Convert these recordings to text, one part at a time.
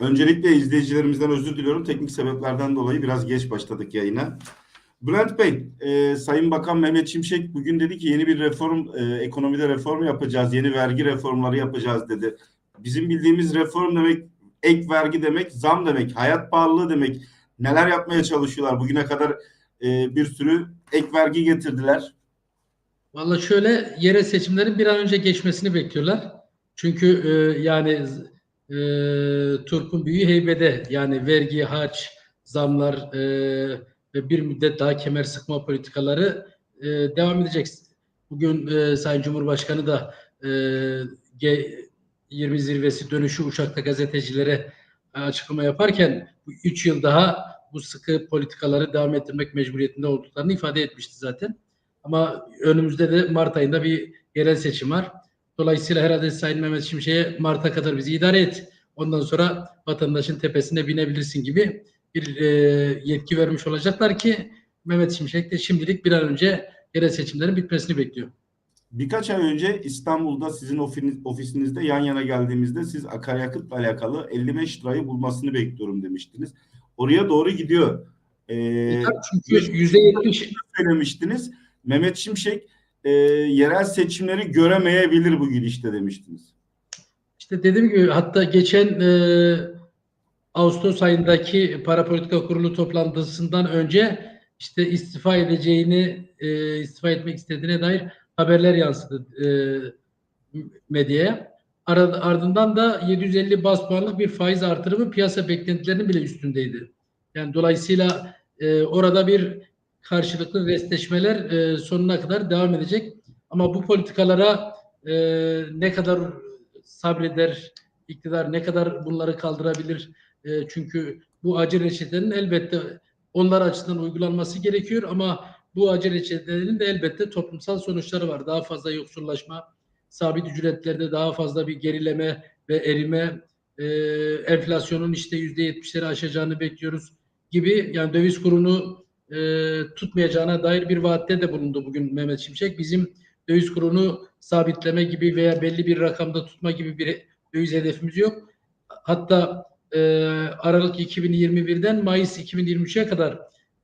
Öncelikle izleyicilerimizden özür diliyorum. Teknik sebeplerden dolayı biraz geç başladık yayına. Bülent Bey, e, Sayın Bakan Mehmet Şimşek bugün dedi ki yeni bir reform, e, ekonomide reform yapacağız, yeni vergi reformları yapacağız dedi. Bizim bildiğimiz reform demek, ek vergi demek, zam demek, hayat pahalılığı demek. Neler yapmaya çalışıyorlar? Bugüne kadar e, bir sürü ek vergi getirdiler. Valla şöyle yerel seçimlerin bir an önce geçmesini bekliyorlar. Çünkü e, yani e, Turp'un büyüğü heybede. Yani vergi, harç, zamlar e, ve bir müddet daha kemer sıkma politikaları e, devam edecek. Bugün e, Sayın Cumhurbaşkanı da e, G20 zirvesi dönüşü uçakta gazetecilere açıklama yaparken 3 yıl daha bu sıkı politikaları devam ettirmek mecburiyetinde olduklarını ifade etmişti zaten. Ama önümüzde de Mart ayında bir yerel seçim var. Dolayısıyla herhalde Sayın Mehmet Şimşek'e Mart'a kadar bizi idare et. Ondan sonra vatandaşın tepesine binebilirsin gibi bir e, yetki vermiş olacaklar ki Mehmet Şimşek de şimdilik bir an önce yerel seçimlerin bitmesini bekliyor. Birkaç ay önce İstanbul'da sizin ofisinizde yan yana geldiğimizde siz akaryakıtla alakalı 55 lirayı bulmasını bekliyorum demiştiniz. Oraya doğru gidiyor. Ee, Çünkü yüzde yetmiş söylemiştiniz. Mehmet Şimşek e, yerel seçimleri göremeyebilir bu gidişte demiştiniz. İşte dediğim gibi hatta geçen e, Ağustos ayındaki para politika kurulu toplantısından önce işte istifa edeceğini e, istifa etmek istediğine dair haberler yansıdı e, medyaya. Ardından da 750 bas puanlık bir faiz artırımı piyasa beklentilerinin bile üstündeydi. Yani dolayısıyla e, orada bir karşılıklı restleşmeler e, sonuna kadar devam edecek. Ama bu politikalara e, ne kadar sabreder iktidar, ne kadar bunları kaldırabilir? E, çünkü bu acı reçetenin elbette onlar açısından uygulanması gerekiyor ama bu acı reçetelerin de elbette toplumsal sonuçları var. Daha fazla yoksullaşma, sabit ücretlerde daha fazla bir gerileme ve erime, e, enflasyonun işte yüzde yetmişleri aşacağını bekliyoruz gibi yani döviz kurunu e, tutmayacağına dair bir vaatte de bulundu bugün Mehmet Şimşek. Bizim döviz kurunu sabitleme gibi veya belli bir rakamda tutma gibi bir döviz hedefimiz yok. Hatta e, Aralık 2021'den Mayıs 2023'e kadar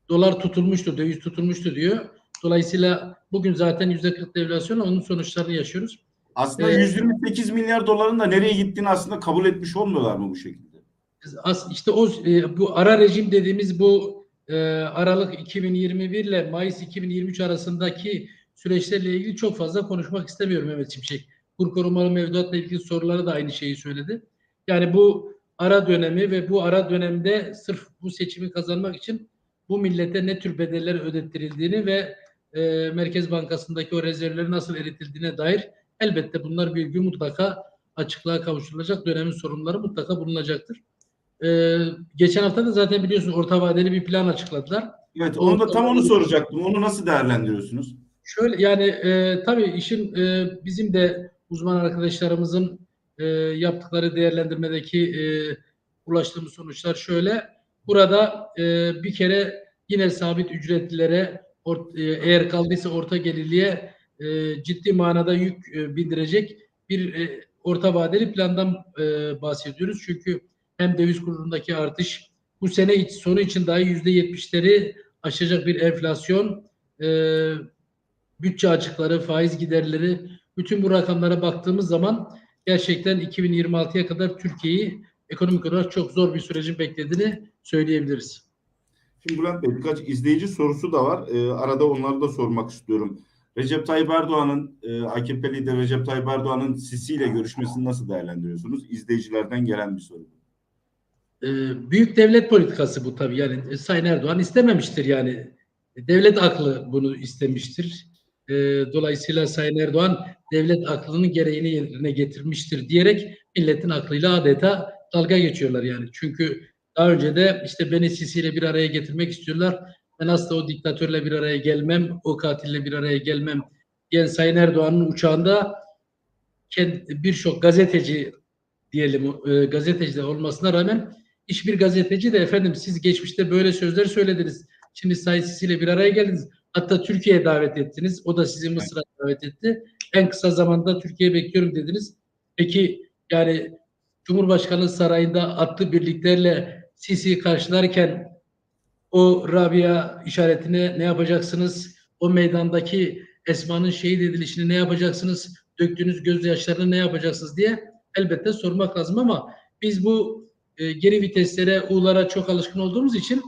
dolar tutulmuştu, döviz tutulmuştu diyor. Dolayısıyla bugün zaten %40 devlasyon onun sonuçlarını yaşıyoruz. Aslında Evet. 128 milyar doların da nereye gittiğini aslında kabul etmiş olmuyorlar mı bu şekilde? As, işte o e, bu ara rejim dediğimiz bu e, Aralık 2021 ile Mayıs 2023 arasındaki süreçlerle ilgili çok fazla konuşmak istemiyorum Mehmet Şimşek. Kur korumalı mevduatla ilgili soruları da aynı şeyi söyledi. Yani bu ara dönemi ve bu ara dönemde sırf bu seçimi kazanmak için bu millete ne tür bedeller ödettirildiğini ve e, Merkez Bankası'ndaki o rezervleri nasıl eritildiğine dair elbette bunlar bir gün mutlaka açıklığa kavuşturulacak. Dönemin sorunları mutlaka bulunacaktır. Ee, geçen hafta da zaten biliyorsunuz orta vadeli bir plan açıkladılar. Evet, onu da tam onu soracaktım. Onu nasıl değerlendiriyorsunuz? Şöyle yani e, tabii işin e, bizim de uzman arkadaşlarımızın e, yaptıkları değerlendirmedeki e, ulaştığımız sonuçlar şöyle. Burada e, bir kere yine sabit ücretlilere or- e, eğer kaldıysa orta gelirliye e, ciddi manada yük e, bindirecek bir e, orta vadeli plandan e, bahsediyoruz. Çünkü hem döviz kurundaki artış bu sene sonu için dahi yüzde yetmişleri aşacak bir enflasyon e, bütçe açıkları, faiz giderleri bütün bu rakamlara baktığımız zaman gerçekten 2026'ya kadar Türkiye'yi ekonomik olarak çok zor bir sürecin beklediğini söyleyebiliriz. Şimdi Bülent Bey birkaç izleyici sorusu da var. Ee, arada onları da sormak istiyorum. Recep Tayyip Erdoğan'ın, e, AKP lideri Recep Tayyip Erdoğan'ın Sisi ile görüşmesini nasıl değerlendiriyorsunuz? İzleyicilerden gelen bir soru. Ee, büyük devlet politikası bu tabii. Yani e, Sayın Erdoğan istememiştir yani. Devlet aklı bunu istemiştir. Ee, dolayısıyla Sayın Erdoğan devlet aklının gereğini yerine getirmiştir diyerek milletin aklıyla adeta dalga geçiyorlar yani. Çünkü daha önce de işte beni Sisi ile bir araya getirmek istiyorlar. Ben asla o diktatörle bir araya gelmem, o katille bir araya gelmem diyen Sayın Erdoğan'ın uçağında birçok gazeteci diyelim e, gazeteci de olmasına rağmen hiçbir gazeteci de efendim siz geçmişte böyle sözler söylediniz. Şimdi ile bir araya geldiniz. Hatta Türkiye'ye davet ettiniz. O da sizi Mısır'a davet etti. En kısa zamanda Türkiye'ye bekliyorum dediniz. Peki yani Cumhurbaşkanı sarayında atlı birliklerle Sisi'yi karşılarken o Rabia işaretine ne yapacaksınız? O meydandaki Esma'nın şehit edilişini ne yapacaksınız? Döktüğünüz gözyaşlarını ne yapacaksınız diye elbette sormak lazım ama biz bu e, geri viteslere, U'lara çok alışkın olduğumuz için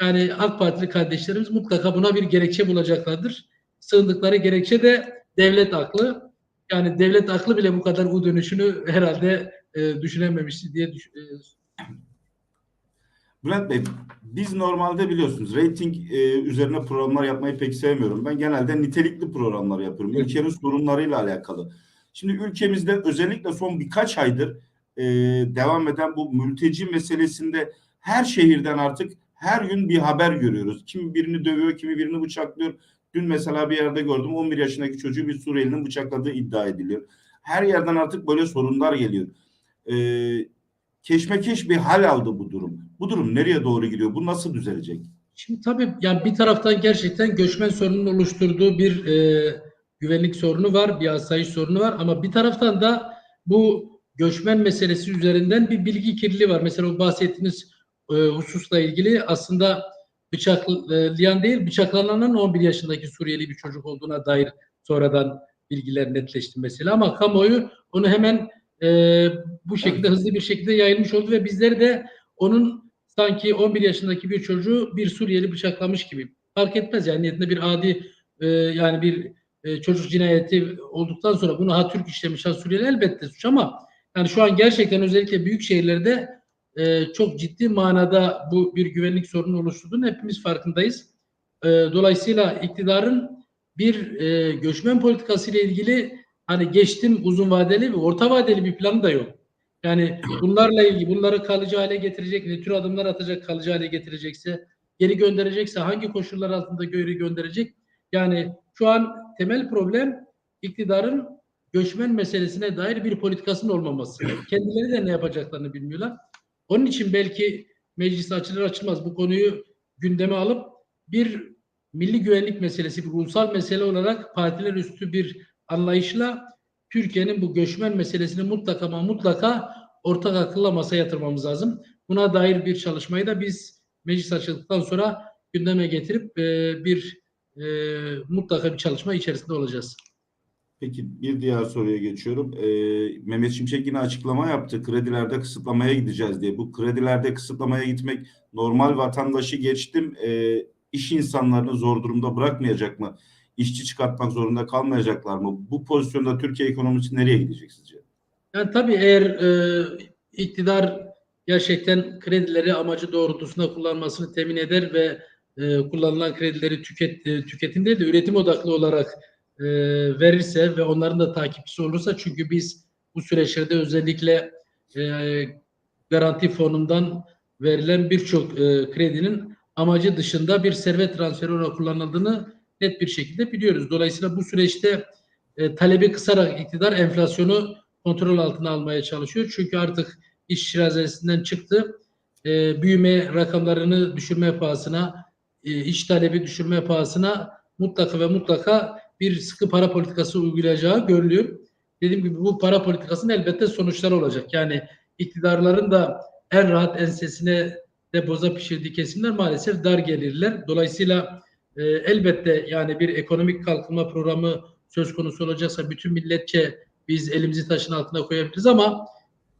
yani AK Partili kardeşlerimiz mutlaka buna bir gerekçe bulacaklardır. Sığındıkları gerekçe de devlet aklı. Yani devlet aklı bile bu kadar U dönüşünü herhalde e, düşünememişti diye düş- e, Bülent Bey, biz normalde biliyorsunuz reyting e, üzerine programlar yapmayı pek sevmiyorum. Ben genelde nitelikli programlar yapıyorum. Ülkenin sorunlarıyla alakalı. Şimdi ülkemizde özellikle son birkaç aydır e, devam eden bu mülteci meselesinde her şehirden artık her gün bir haber görüyoruz. Kimi birini dövüyor, kimi birini bıçaklıyor. Dün mesela bir yerde gördüm 11 yaşındaki çocuğu bir Suriyelinin bıçakladığı iddia ediliyor. Her yerden artık böyle sorunlar geliyor. E, keşmekeş bir hal aldı bu durum. Bu durum nereye doğru gidiyor? Bu nasıl düzelecek? Şimdi tabii yani bir taraftan gerçekten göçmen sorunun oluşturduğu bir e, güvenlik sorunu var, bir asayiş sorunu var ama bir taraftan da bu göçmen meselesi üzerinden bir bilgi kirliliği var. Mesela o bahsettiğiniz e, hususla ilgili aslında bıçaklayan değil, bıçaklananın 11 yaşındaki Suriyeli bir çocuk olduğuna dair sonradan bilgiler netleşti mesela ama kamuoyu onu hemen e, bu şekilde hızlı bir şekilde yayılmış oldu ve bizleri de onun sanki 11 yaşındaki bir çocuğu bir Suriyeli bıçaklamış gibi. Fark etmez yani niyetinde bir adi e, yani bir e, çocuk cinayeti olduktan sonra bunu ha Türk işlemiş ha Suriyeli elbette suç ama yani şu an gerçekten özellikle büyük şehirlerde e, çok ciddi manada bu bir güvenlik sorunu oluşturduğunu hepimiz farkındayız. E, dolayısıyla iktidarın bir e, göçmen politikası ile ilgili hani geçtim uzun vadeli ve orta vadeli bir planı da yok. Yani bunlarla ilgili bunları kalıcı hale getirecek, ne tür adımlar atacak kalıcı hale getirecekse, geri gönderecekse hangi koşullar altında geri gönderecek? Yani şu an temel problem iktidarın göçmen meselesine dair bir politikasının olmaması. Kendileri de ne yapacaklarını bilmiyorlar. Onun için belki meclis açılır açılmaz bu konuyu gündeme alıp bir milli güvenlik meselesi, bir ulusal mesele olarak partiler üstü bir anlayışla Türkiye'nin bu göçmen meselesini mutlaka ama mutlaka ortak akılla masaya yatırmamız lazım. Buna dair bir çalışmayı da biz meclis açıldıktan sonra gündeme getirip e, bir e, mutlaka bir çalışma içerisinde olacağız. Peki bir diğer soruya geçiyorum. Ee, Mehmet Şimşek yine açıklama yaptı. Kredilerde kısıtlamaya gideceğiz diye. Bu kredilerde kısıtlamaya gitmek normal vatandaşı geçtim. e, iş insanlarını zor durumda bırakmayacak mı? İşçi çıkartmak zorunda kalmayacaklar mı? Bu pozisyonda Türkiye ekonomisi nereye gidecek sizce? Yani tabii eğer e, iktidar gerçekten kredileri amacı doğrultusunda kullanmasını temin eder ve e, kullanılan kredileri tüket, e, tüketim değil de üretim odaklı olarak e, verirse ve onların da takipçisi olursa çünkü biz bu süreçlerde özellikle e, garanti fonundan verilen birçok e, kredinin amacı dışında bir servet transferi olarak kullanıldığını net bir şekilde biliyoruz. Dolayısıyla bu süreçte e, talebi kısarak iktidar enflasyonu kontrol altına almaya çalışıyor. Çünkü artık iş şirazesinden çıktı. E, büyüme rakamlarını düşürme pahasına, e, iş talebi düşürme pahasına mutlaka ve mutlaka bir sıkı para politikası uygulayacağı görülüyor. Dediğim gibi bu para politikasının elbette sonuçları olacak. Yani iktidarların da en rahat ensesine de boza pişirdiği kesimler maalesef dar gelirler. Dolayısıyla e, elbette yani bir ekonomik kalkınma programı söz konusu olacaksa bütün milletçe biz elimizi taşın altına koyabiliriz ama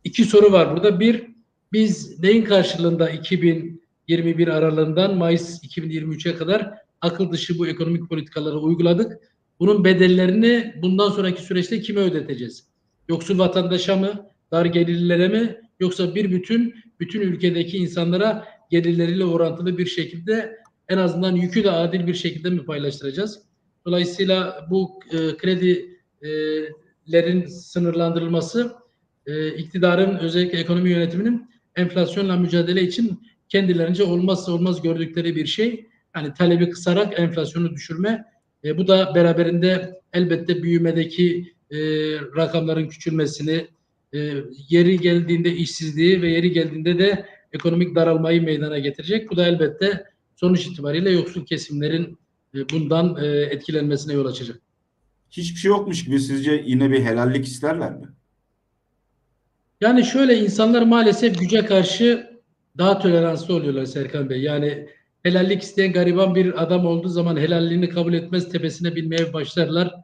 iki soru var burada. Bir, biz neyin karşılığında 2021 aralığından Mayıs 2023'e kadar akıl dışı bu ekonomik politikaları uyguladık. Bunun bedellerini bundan sonraki süreçte kime ödeteceğiz? Yoksul vatandaşa mı, dar gelirlilere mi yoksa bir bütün bütün ülkedeki insanlara gelirleriyle orantılı bir şekilde en azından yükü de adil bir şekilde mi paylaştıracağız? Dolayısıyla bu e, kredilerin sınırlandırılması e, iktidarın özellikle ekonomi yönetiminin enflasyonla mücadele için kendilerince olmazsa olmaz gördükleri bir şey. Yani talebi kısarak enflasyonu düşürme. E, bu da beraberinde elbette büyümedeki e, rakamların küçülmesini, e, yeri geldiğinde işsizliği ve yeri geldiğinde de ekonomik daralmayı meydana getirecek. Bu da elbette sonuç itibariyle yoksul kesimlerin e, bundan e, etkilenmesine yol açacak. Hiçbir şey yokmuş gibi sizce yine bir helallik isterler mi? Yani şöyle insanlar maalesef güce karşı daha toleranslı oluyorlar Serkan Bey. Yani helallik isteyen gariban bir adam olduğu zaman helalliğini kabul etmez tepesine binmeye başlarlar.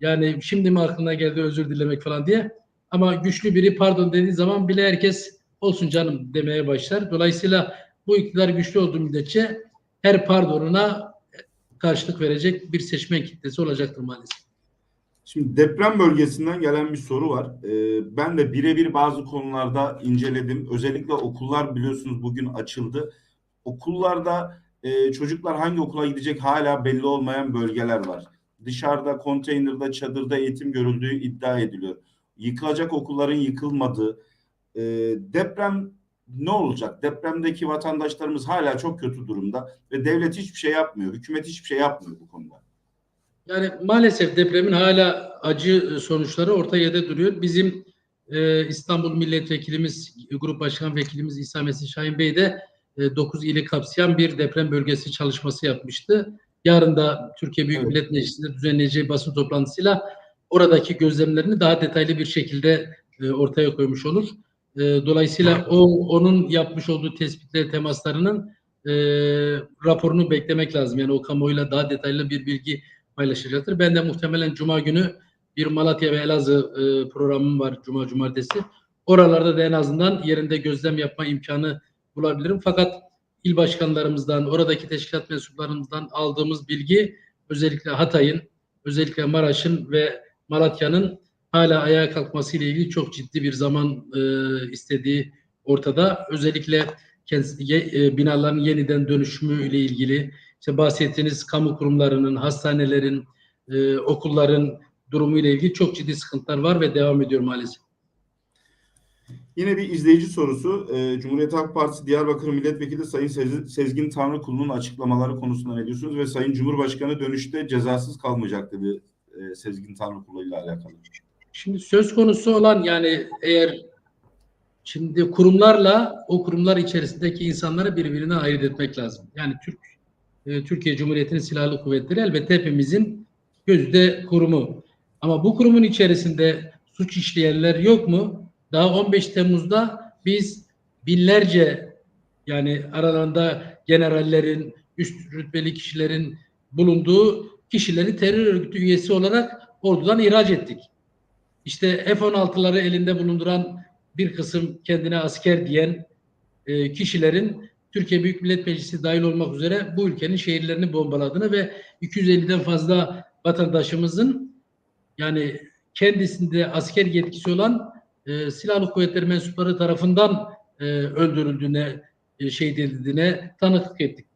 Yani şimdi mi aklına geldi özür dilemek falan diye. Ama güçlü biri pardon dediği zaman bile herkes olsun canım demeye başlar. Dolayısıyla bu iktidar güçlü olduğu müddetçe her pardonuna karşılık verecek bir seçmen kitlesi olacaktır maalesef. Şimdi deprem bölgesinden gelen bir soru var. Ee, ben de birebir bazı konularda inceledim. Özellikle okullar biliyorsunuz bugün açıldı. Okullarda e, çocuklar hangi okula gidecek hala belli olmayan bölgeler var. Dışarıda, konteynerde, çadırda eğitim görüldüğü iddia ediliyor. Yıkılacak okulların yıkılmadığı. E, deprem ne olacak? Depremdeki vatandaşlarımız hala çok kötü durumda ve devlet hiçbir şey yapmıyor. Hükümet hiçbir şey yapmıyor bu konuda. Yani maalesef depremin hala acı sonuçları ortaya da duruyor. Bizim e, İstanbul Milletvekilimiz, Grup Başkan Vekilimiz İsa Mesih Şahin Bey de 9 ili kapsayan bir deprem bölgesi çalışması yapmıştı. Yarın da Türkiye Büyük Evet. Millet Meclisi'nde düzenleyeceği basın toplantısıyla oradaki gözlemlerini daha detaylı bir şekilde e, ortaya koymuş olur. E, dolayısıyla o onun yapmış olduğu tespitler temaslarının e, raporunu beklemek lazım. Yani o kamuoyuyla daha detaylı bir bilgi paylaşacaktır. Ben de muhtemelen Cuma günü bir Malatya ve Elazığ e, programım var Cuma Cumartesi. Oralarda da en azından yerinde gözlem yapma imkanı bulabilirim. Fakat il başkanlarımızdan, oradaki teşkilat mensuplarımızdan aldığımız bilgi özellikle Hatay'ın, özellikle Maraş'ın ve Malatya'nın hala ayağa kalkması ile ilgili çok ciddi bir zaman e, istediği ortada. Özellikle kendisi, e, binaların yeniden dönüşümü ile ilgili işte bahsettiğiniz kamu kurumlarının, hastanelerin, e, okulların durumu ile ilgili çok ciddi sıkıntılar var ve devam ediyor maalesef. Yine bir izleyici sorusu. Ee, Cumhuriyet Halk Partisi Diyarbakır Milletvekili Sayın Sez- Sezgin Tanrıkulu'nun açıklamaları konusunda ne diyorsunuz? Ve Sayın Cumhurbaşkanı dönüşte cezasız kalmayacak dedi e, Sezgin Tanrıkulu ile alakalı. Şimdi söz konusu olan yani eğer şimdi kurumlarla o kurumlar içerisindeki insanları birbirine ayırt etmek lazım. Yani Türk e, Türkiye Cumhuriyeti'nin silahlı kuvvetleri elbette hepimizin gözde kurumu. Ama bu kurumun içerisinde suç işleyenler yok mu? Daha 15 Temmuz'da biz binlerce yani aralarında generallerin, üst rütbeli kişilerin bulunduğu kişileri terör örgütü üyesi olarak ordudan ihraç ettik. İşte F-16'ları elinde bulunduran bir kısım kendine asker diyen e, kişilerin Türkiye Büyük Millet Meclisi dahil olmak üzere bu ülkenin şehirlerini bombaladığını ve 250'den fazla vatandaşımızın yani kendisinde asker yetkisi olan e, silahlı kuvvetler mensupları tarafından e, öldürüldüğüne, e, şehit edildiğine tanıklık ettik.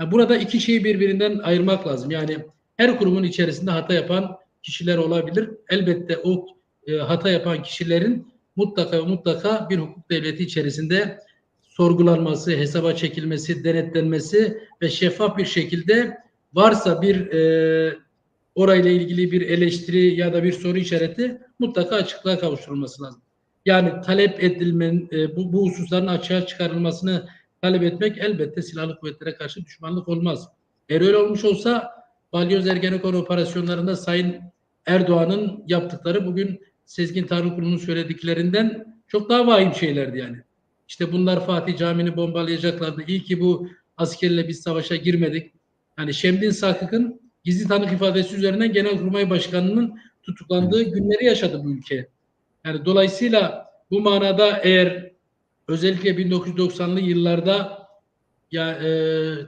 Yani burada iki şeyi birbirinden ayırmak lazım. Yani her kurumun içerisinde hata yapan kişiler olabilir. Elbette o e, hata yapan kişilerin mutlaka mutlaka bir hukuk devleti içerisinde sorgulanması, hesaba çekilmesi, denetlenmesi ve şeffaf bir şekilde varsa bir e, orayla ilgili bir eleştiri ya da bir soru işareti mutlaka açıklığa kavuşturulması lazım. Yani talep edilmen, e, bu, bu hususların açığa çıkarılmasını talep etmek elbette silahlı kuvvetlere karşı düşmanlık olmaz. Eğer öyle olmuş olsa Balyoz Ergenekon operasyonlarında Sayın Erdoğan'ın yaptıkları bugün Sezgin Tanrıkulu'nun söylediklerinden çok daha vahim şeylerdi yani. İşte bunlar Fatih Camii'ni bombalayacaklardı. İyi ki bu askerle biz savaşa girmedik. Yani Şemdin Sakık'ın gizli tanık ifadesi üzerinden Genelkurmay Başkanı'nın tutuklandığı günleri yaşadı bu ülke. Yani dolayısıyla bu manada eğer özellikle 1990'lı yıllarda ya e,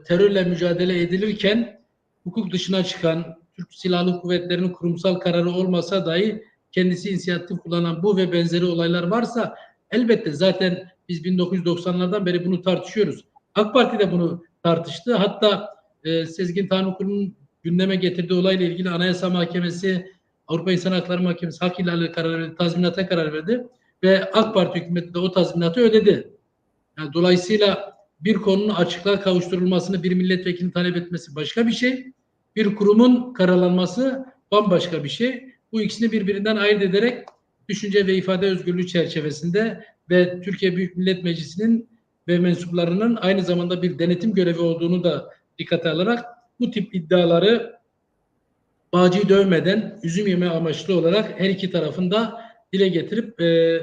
terörle mücadele edilirken hukuk dışına çıkan Türk Silahlı Kuvvetleri'nin kurumsal kararı olmasa dahi kendisi inisiyatif kullanan bu ve benzeri olaylar varsa elbette zaten biz 1990'lardan beri bunu tartışıyoruz. AK Parti de bunu tartıştı. Hatta e, Sezgin Tanrıkulu'nun gündeme getirdiği olayla ilgili Anayasa Mahkemesi, Avrupa İnsan Hakları Mahkemesi hak ihlali karar verdi, tazminata karar verdi ve AK Parti hükümeti de o tazminatı ödedi. Yani dolayısıyla bir konunun açıklığa kavuşturulmasını bir milletvekilinin talep etmesi başka bir şey. Bir kurumun karalanması bambaşka bir şey. Bu ikisini birbirinden ayırt ederek düşünce ve ifade özgürlüğü çerçevesinde ve Türkiye Büyük Millet Meclisi'nin ve mensuplarının aynı zamanda bir denetim görevi olduğunu da dikkate alarak bu tip iddiaları bağcıyı dövmeden üzüm yeme amaçlı olarak her iki tarafında dile getirip e,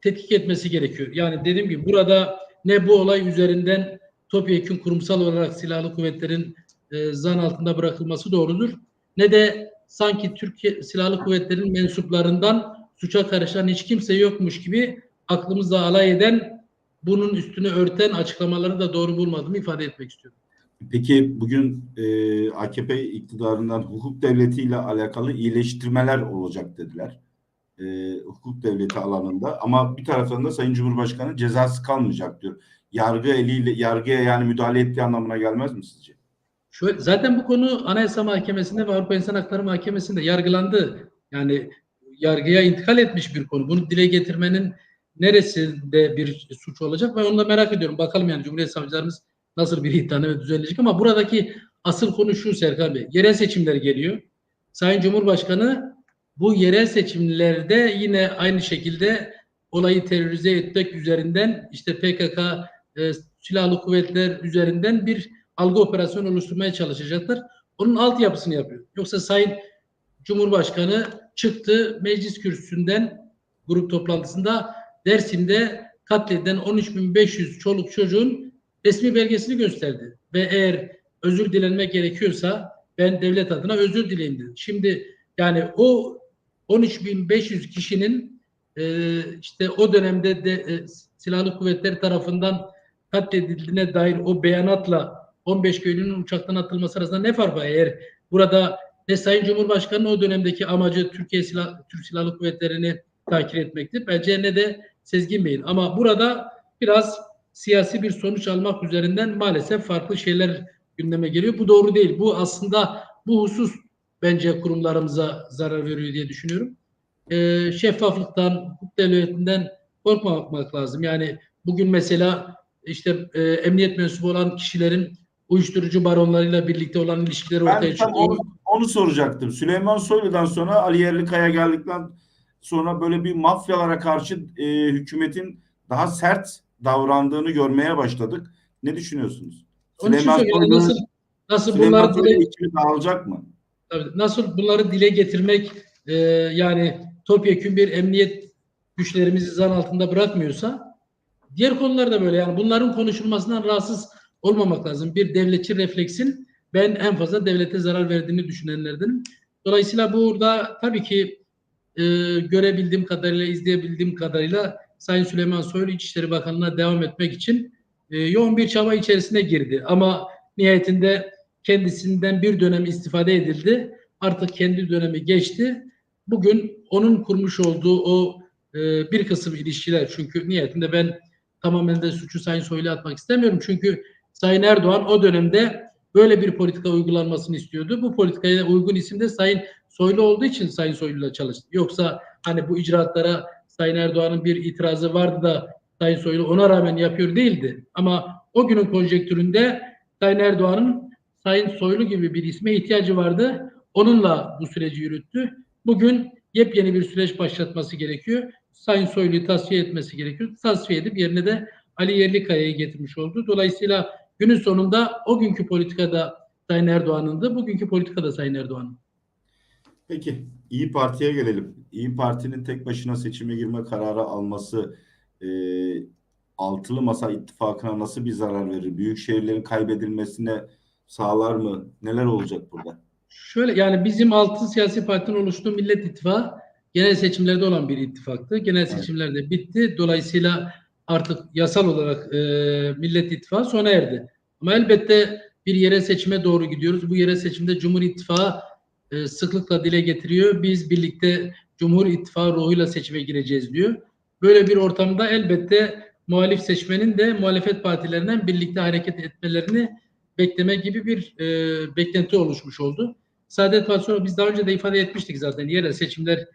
tetkik etmesi gerekiyor. Yani dediğim gibi burada ne bu olay üzerinden topyekun kurumsal olarak silahlı kuvvetlerin e, zan altında bırakılması doğrudur. Ne de sanki Türkiye Silahlı Kuvvetleri'nin mensuplarından suça karışan hiç kimse yokmuş gibi aklımızla alay eden bunun üstünü örten açıklamaları da doğru bulmadığımı ifade etmek istiyorum. Peki bugün e, AKP iktidarından hukuk devletiyle alakalı iyileştirmeler olacak dediler. E, hukuk devleti alanında ama bir taraftan da Sayın Cumhurbaşkanı cezası kalmayacak diyor. Yargı eliyle yargıya yani müdahale ettiği anlamına gelmez mi sizce? Şöyle, zaten bu konu Anayasa Mahkemesi'nde ve Avrupa İnsan Hakları Mahkemesi'nde yargılandı. Yani yargıya intikal etmiş bir konu. Bunu dile getirmenin neresinde bir suç olacak ve onu da merak ediyorum. Bakalım yani Cumhuriyet Savcılarımız nasıl bir iddianame düzenleyecek ama buradaki asıl konu şu Serkan Bey. Yerel seçimler geliyor. Sayın Cumhurbaşkanı bu yerel seçimlerde yine aynı şekilde olayı terörize etmek üzerinden işte PKK e, silahlı kuvvetler üzerinden bir algı operasyonu oluşturmaya çalışacaktır. Onun altyapısını yapıyor. Yoksa Sayın Cumhurbaşkanı çıktı meclis kürsüsünden grup toplantısında Dersim'de katledilen 13.500 çoluk çocuğun resmi belgesini gösterdi. Ve eğer özür dilenmek gerekiyorsa ben devlet adına özür dileyim dedi. Şimdi yani o 13.500 kişinin e, işte o dönemde de e, silahlı kuvvetler tarafından katledildiğine dair o beyanatla 15 köylünün uçaktan atılması arasında ne fark var? Eğer burada ne Sayın Cumhurbaşkanı'nın o dönemdeki amacı Türkiye Silah, Türk Silahlı Kuvvetleri'ni takip etmekti. Bence ne de Sezgin Bey'in. Ama burada biraz siyasi bir sonuç almak üzerinden maalesef farklı şeyler gündeme geliyor. Bu doğru değil. Bu aslında bu husus bence kurumlarımıza zarar veriyor diye düşünüyorum. Ee, şeffaflıktan, hukuk devletinden korkmamak lazım. Yani bugün mesela işte e, emniyet mensubu olan kişilerin uyuşturucu baronlarıyla birlikte olan ilişkileri ortaya Ben tam çıkıyor. onu, onu soracaktım. Süleyman Soylu'dan sonra Ali Yerlikaya geldikten sonra böyle bir mafyalara karşı e, hükümetin daha sert davrandığını görmeye başladık. Ne düşünüyorsunuz? Onun için söylüyorum, nasıl nasıl Süleyman bunları dile, dağılacak mı? tabii, nasıl bunları dile getirmek e, yani topyekün bir emniyet güçlerimizi zan altında bırakmıyorsa diğer konular da böyle yani bunların konuşulmasından rahatsız olmamak lazım. Bir devletçi refleksin ben en fazla devlete zarar verdiğini düşünenlerdenim. Dolayısıyla burada tabii ki e, görebildiğim kadarıyla, izleyebildiğim kadarıyla Sayın Süleyman Soylu İçişleri Bakanlığı'na devam etmek için e, yoğun bir çaba içerisine girdi. Ama nihayetinde kendisinden bir dönem istifade edildi. Artık kendi dönemi geçti. Bugün onun kurmuş olduğu o e, bir kısım ilişkiler çünkü niyetinde ben tamamen de suçu Sayın Soylu'ya atmak istemiyorum. Çünkü Sayın Erdoğan o dönemde böyle bir politika uygulanmasını istiyordu. Bu politikaya uygun isim de Sayın Soylu olduğu için Sayın Soylu'yla çalıştı. Yoksa hani bu icraatlara Sayın Erdoğan'ın bir itirazı vardı da Sayın Soylu ona rağmen yapıyor değildi. Ama o günün konjektüründe Sayın Erdoğan'ın Sayın Soylu gibi bir isme ihtiyacı vardı. Onunla bu süreci yürüttü. Bugün yepyeni bir süreç başlatması gerekiyor. Sayın Soylu'yu tasfiye etmesi gerekiyor. Tasfiye edip yerine de Ali Yerlikaya'yı getirmiş oldu. Dolayısıyla günün sonunda o günkü politikada Sayın Erdoğan'ındı. Bugünkü politikada Sayın Erdoğan'ın. Peki İyi Parti'ye gelelim. İyi Parti'nin tek başına seçime girme kararı alması e, altılı masa ittifakına nasıl bir zarar verir? Büyük şehirlerin kaybedilmesine sağlar mı? Neler olacak burada? Şöyle yani bizim altı siyasi partinin oluştuğu Millet İttifakı genel seçimlerde olan bir ittifaktı. Genel Evet. seçimler de bitti. Dolayısıyla artık yasal olarak e, Millet İttifakı sona erdi. Ama elbette bir yere seçime doğru gidiyoruz. Bu yere seçimde Cumhur İttifakı e, sıklıkla dile getiriyor. Biz birlikte Cumhur İttifakı ruhuyla seçime gireceğiz diyor. Böyle bir ortamda elbette muhalif seçmenin de muhalefet partilerinden birlikte hareket etmelerini bekleme gibi bir e, beklenti oluşmuş oldu. Saadet Partisi biz daha önce de ifade etmiştik zaten. Yerel seçimlerin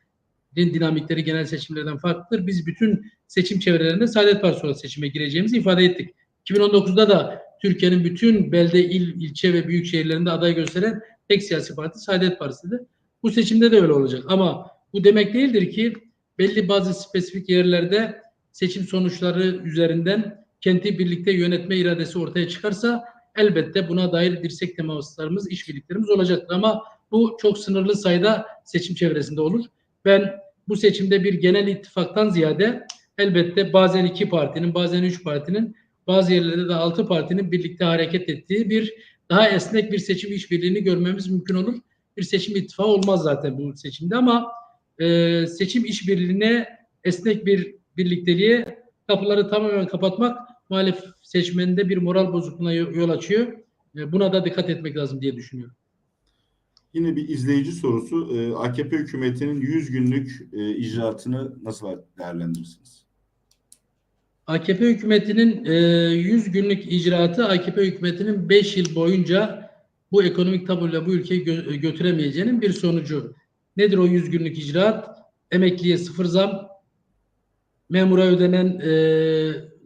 dinamikleri genel seçimlerden farklıdır. Biz bütün seçim çevrelerinde Saadet Partisi seçime gireceğimizi ifade ettik. 2019'da da Türkiye'nin bütün belde, il, ilçe ve büyük şehirlerinde aday gösteren tek siyasi parti Saadet Partisi'dir. Bu seçimde de öyle olacak. Ama bu demek değildir ki belli bazı spesifik yerlerde seçim sonuçları üzerinden kenti birlikte yönetme iradesi ortaya çıkarsa elbette buna dair dirsek temaslarımız, işbirliklerimiz olacaktır. Ama bu çok sınırlı sayıda seçim çevresinde olur. Ben bu seçimde bir genel ittifaktan ziyade elbette bazen iki partinin, bazen üç partinin, bazı yerlerde de altı partinin birlikte hareket ettiği bir daha esnek bir seçim işbirliğini görmemiz mümkün olur. Bir seçim ittifakı olmaz zaten bu seçimde ama e, seçim işbirliğine esnek bir birlikteliğe kapıları tamamen kapatmak muhalif seçmeninde bir moral bozukluğuna yo- yol açıyor. E, buna da dikkat etmek lazım diye düşünüyorum. Yine bir izleyici sorusu. Ee, AKP hükümetinin 100 günlük e, icraatını nasıl değerlendirirsiniz? AKP hükümetinin e, 100 günlük icraatı AKP hükümetinin 5 yıl boyunca bu ekonomik tabloyla bu ülkeyi gö- götüremeyeceğinin bir sonucu. Nedir o 100 günlük icraat? Emekliye sıfır zam, memura ödenen e,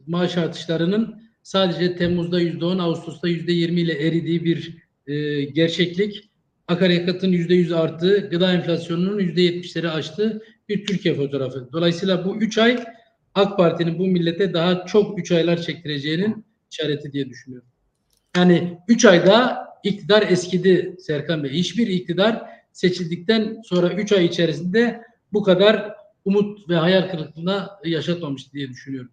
maaş artışlarının sadece Temmuz'da %10, Ağustos'ta %20 ile eridiği bir e, gerçeklik. Akaryakıtın %100 arttığı, gıda enflasyonunun %70'leri aştığı bir Türkiye fotoğrafı. Dolayısıyla bu 3 ay AK Parti'nin bu millete daha çok 3 aylar çektireceğinin işareti diye düşünüyorum. Yani 3 ayda iktidar eskidi Serkan Bey. Hiçbir iktidar seçildikten sonra 3 ay içerisinde bu kadar umut ve hayal kırıklığına yaşatmamıştı diye düşünüyorum.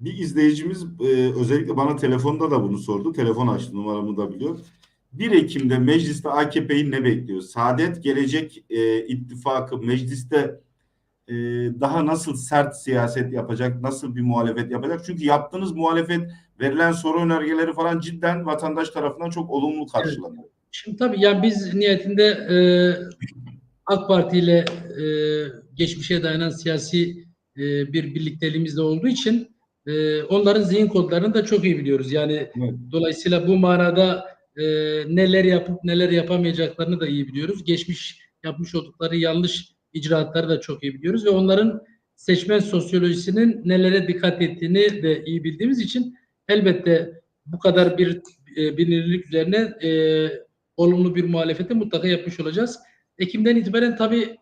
Bir izleyicimiz e, özellikle bana telefonda da bunu sordu. Telefon açtı numaramı da biliyor. 1 Ekim'de mecliste AKP'yi ne bekliyor? Saadet Gelecek e, ittifakı mecliste e, daha nasıl sert siyaset yapacak, nasıl bir muhalefet yapacak? Çünkü yaptığınız muhalefet, verilen soru önergeleri falan cidden vatandaş tarafından çok olumlu karşılanıyor. Şimdi tabii yani biz niyetinde e, AK Parti ile e, geçmişe dayanan siyasi e, bir birlikteliğimiz de olduğu için e, onların zihin kodlarını da çok iyi biliyoruz. Yani Evet. dolayısıyla bu manada e, neler yapıp neler yapamayacaklarını da iyi biliyoruz. Geçmiş yapmış oldukları yanlış icraatları da çok iyi biliyoruz ve onların seçmen sosyolojisinin nelere dikkat ettiğini de iyi bildiğimiz için elbette bu kadar bir e, bilinirlik üzerine e, olumlu bir muhalefeti mutlaka yapmış olacağız. Ekim'den itibaren tabii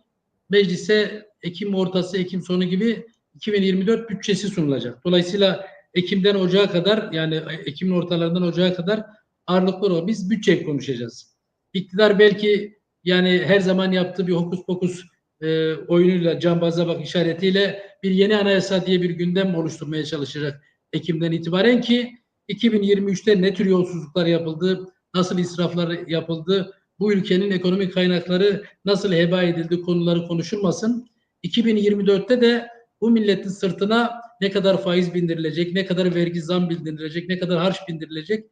meclise Ekim ortası, Ekim sonu gibi 2024 bütçesi sunulacak. Dolayısıyla Ekim'den Ocağa kadar yani Ekim'in ortalarından Ocağa kadar ağırlıklı olarak biz bütçe konuşacağız. İktidar belki yani her zaman yaptığı bir hokus pokus e, oyunuyla, cambaza bak işaretiyle bir yeni anayasa diye bir gündem oluşturmaya çalışacak Ekim'den itibaren ki 2023'te ne tür yolsuzluklar yapıldı, nasıl israflar yapıldı, bu ülkenin ekonomik kaynakları nasıl heba edildi konuları konuşulmasın. 2024'te de bu milletin sırtına ne kadar faiz bindirilecek, ne kadar vergi zam bindirilecek, ne kadar harç bindirilecek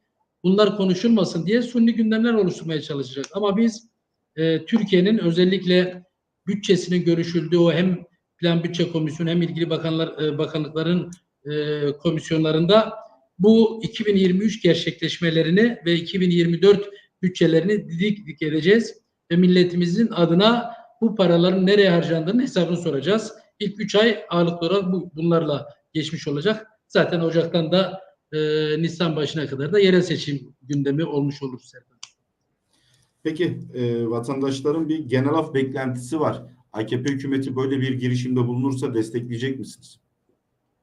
bunlar konuşulmasın diye sunni gündemler oluşturmaya çalışacak. Ama biz e, Türkiye'nin özellikle bütçesinin görüşüldüğü o hem Plan Bütçe Komisyonu hem ilgili bakanlar e, bakanlıkların e, komisyonlarında bu 2023 gerçekleşmelerini ve 2024 bütçelerini didik didik edeceğiz ve milletimizin adına bu paraların nereye harcandığının hesabını soracağız. İlk 3 ay ağırlıklı olarak bu, bunlarla geçmiş olacak. Zaten Ocak'tan da e, Nisan başına kadar da yerel seçim gündemi olmuş olur Serkan. Peki e, vatandaşların bir genel af beklentisi var. AKP hükümeti böyle bir girişimde bulunursa destekleyecek misiniz?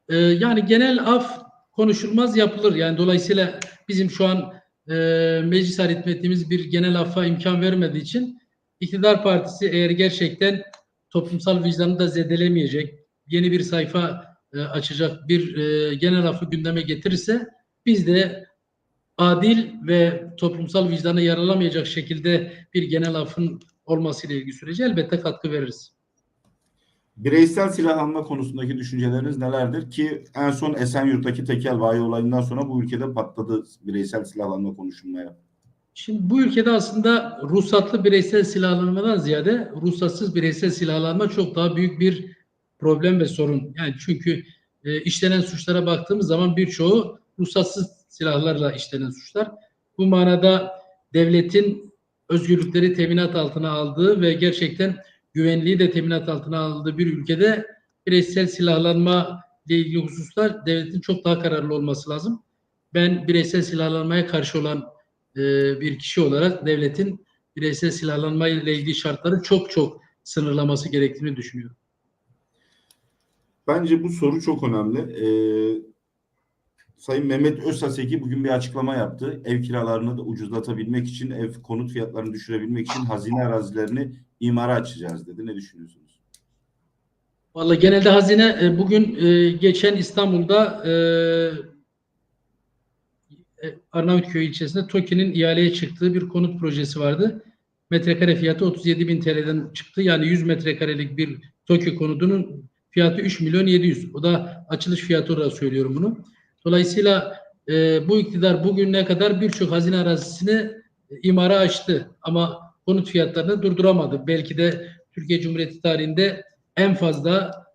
Ee, yani genel af konuşulmaz yapılır. Yani dolayısıyla bizim şu an e, meclis aritmetiğimiz bir genel affa imkan vermediği için iktidar partisi eğer gerçekten toplumsal vicdanı da zedelemeyecek, yeni bir sayfa e, açacak bir e, genel affı gündeme getirirse biz de adil ve toplumsal vicdanı yaralamayacak şekilde bir genel affın olmasıyla ilgili sürece elbette katkı veririz. Bireysel silahlanma konusundaki düşünceleriniz nelerdir? Ki en son Esenyurt'taki tekel bayi olayından sonra bu ülkede patladı bireysel silahlanma konuşulmaya. Şimdi bu ülkede aslında ruhsatlı bireysel silahlanmadan ziyade ruhsatsız bireysel silahlanma çok daha büyük bir problem ve sorun. Yani çünkü e, işlenen suçlara baktığımız zaman birçoğu ruhsatsız silahlarla işlenen suçlar. Bu manada devletin özgürlükleri teminat altına aldığı ve gerçekten güvenliği de teminat altına aldığı bir ülkede bireysel silahlanma ile ilgili hususlar devletin çok daha kararlı olması lazım. Ben bireysel silahlanmaya karşı olan e, bir kişi olarak devletin bireysel silahlanma ile ilgili şartları çok çok sınırlaması gerektiğini düşünüyorum. Bence bu soru çok önemli. Ee, Sayın Mehmet Özsaseki bugün bir açıklama yaptı. Ev kiralarını da ucuzlatabilmek için, ev konut fiyatlarını düşürebilmek için hazine arazilerini imara açacağız dedi. Ne düşünüyorsunuz? Vallahi genelde hazine e, bugün e, geçen İstanbul'da e, Arnavutköy ilçesinde TOKİ'nin ihaleye çıktığı bir konut projesi vardı. Metrekare fiyatı 37 bin TL'den çıktı. Yani 100 metrekarelik bir TOKİ konutunun fiyatı 3 milyon 700. O da açılış fiyatı olarak söylüyorum bunu. Dolayısıyla e, bu iktidar bugüne kadar birçok hazine arazisini e, imara açtı. Ama konut fiyatlarını durduramadı. Belki de Türkiye Cumhuriyeti tarihinde en fazla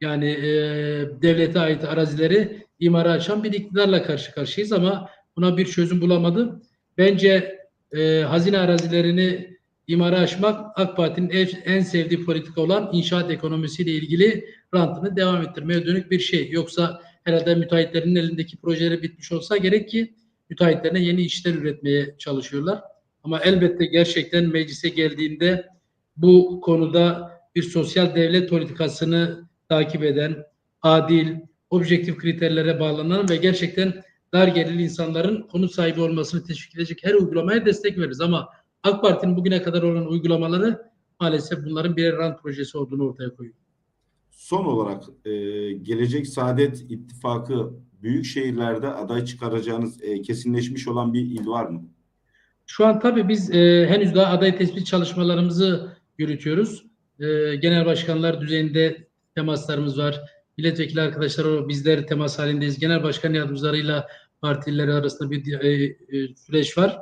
yani e, devlete ait arazileri imara açan bir iktidarla karşı karşıyayız ama buna bir çözüm bulamadı. Bence e, hazine arazilerini imara açmak AK Parti'nin en, sevdiği politika olan inşaat ekonomisiyle ilgili rantını devam ettirmeye dönük bir şey. Yoksa herhalde müteahhitlerin elindeki projeleri bitmiş olsa gerek ki müteahhitlerine yeni işler üretmeye çalışıyorlar. Ama elbette gerçekten meclise geldiğinde bu konuda bir sosyal devlet politikasını takip eden, adil, objektif kriterlere bağlanan ve gerçekten dar gelirli insanların konut sahibi olmasını teşvik edecek her uygulamaya destek veririz. Ama AK Parti'nin bugüne kadar olan uygulamaları maalesef bunların birer rant projesi olduğunu ortaya koyuyor. Son olarak e, Gelecek Saadet İttifakı büyük şehirlerde aday çıkaracağınız e, kesinleşmiş olan bir il var mı? Şu an tabii biz e, henüz daha aday tespit çalışmalarımızı yürütüyoruz. E, genel başkanlar düzeyinde temaslarımız var. Milletvekili arkadaşlar bizler temas halindeyiz. Genel başkan yardımcılarıyla partiler arasında bir e, e, süreç var.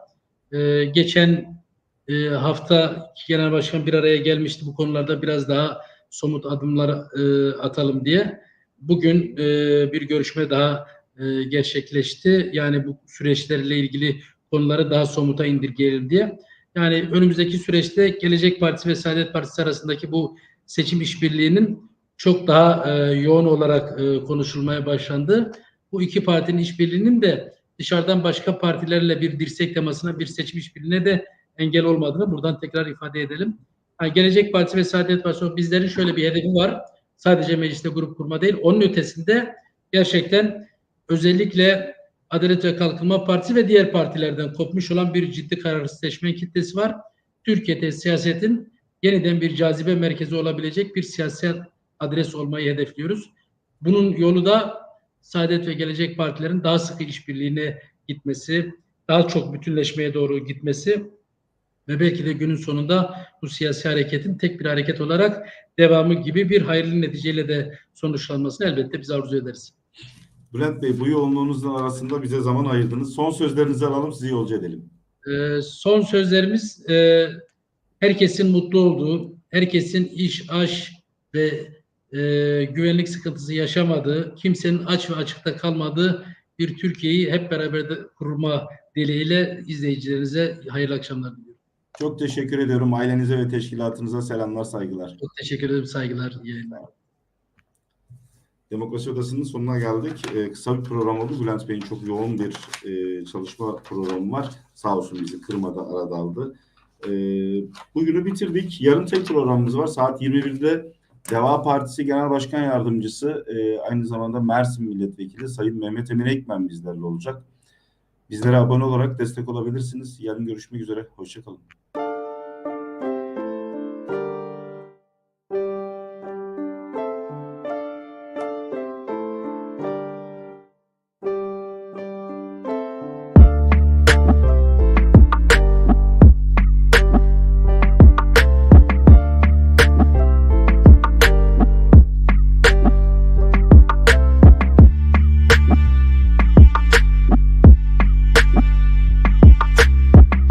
E, geçen e, hafta genel başkan bir araya gelmişti bu konularda biraz daha somut adımlar e, atalım diye. Bugün e, bir görüşme daha e, gerçekleşti. Yani bu süreçlerle ilgili konuları daha somuta indirgeyelim diye. Yani önümüzdeki süreçte Gelecek Partisi ve Saadet Partisi arasındaki bu seçim işbirliğinin çok daha e, yoğun olarak e, konuşulmaya başlandı. Bu iki partinin işbirliğinin de dışarıdan başka partilerle bir dirsek temasına bir seçim işbirliğine de engel olmadığını buradan tekrar ifade edelim. Yani Gelecek Partisi ve Saadet Partisi bizlerin şöyle bir hedefi var. Sadece mecliste grup kurma değil. Onun ötesinde gerçekten özellikle Adalet ve Kalkınma Partisi ve diğer partilerden kopmuş olan bir ciddi kararsız seçmen kitlesi var. Türkiye'de siyasetin yeniden bir cazibe merkezi olabilecek bir siyasi adres olmayı hedefliyoruz. Bunun yolu da Saadet ve Gelecek Partilerin daha sıkı işbirliğine gitmesi, daha çok bütünleşmeye doğru gitmesi ve belki de günün sonunda bu siyasi hareketin tek bir hareket olarak devamı gibi bir hayırlı neticeyle de sonuçlanmasını elbette biz arzu ederiz. Bülent Bey bu yoğunluğunuzun arasında bize zaman ayırdınız. Son sözlerinizi alalım sizi yolcu edelim. Ee, son sözlerimiz e, herkesin mutlu olduğu, herkesin iş, aş ve e, güvenlik sıkıntısı yaşamadığı, kimsenin aç ve açıkta kalmadığı bir Türkiye'yi hep beraber de kurma dileğiyle izleyicilerinize hayırlı akşamlar diliyorum. Çok teşekkür ediyorum. Ailenize ve teşkilatınıza selamlar, saygılar. Çok teşekkür ederim. Saygılar. yayınlar. Demokrasi Odası'nın sonuna geldik. Ee, kısa bir program oldu. Bülent Bey'in çok yoğun bir e, çalışma programı var. Sağ olsun bizi kırmadı, arada aldı. Ee, bugünü bitirdik. Yarın tek programımız var. Saat 21'de Deva Partisi Genel Başkan Yardımcısı, e, aynı zamanda Mersin Milletvekili Sayın Mehmet Emin Ekmen bizlerle olacak. Bizlere abone olarak destek olabilirsiniz. Yarın görüşmek üzere. Hoşçakalın.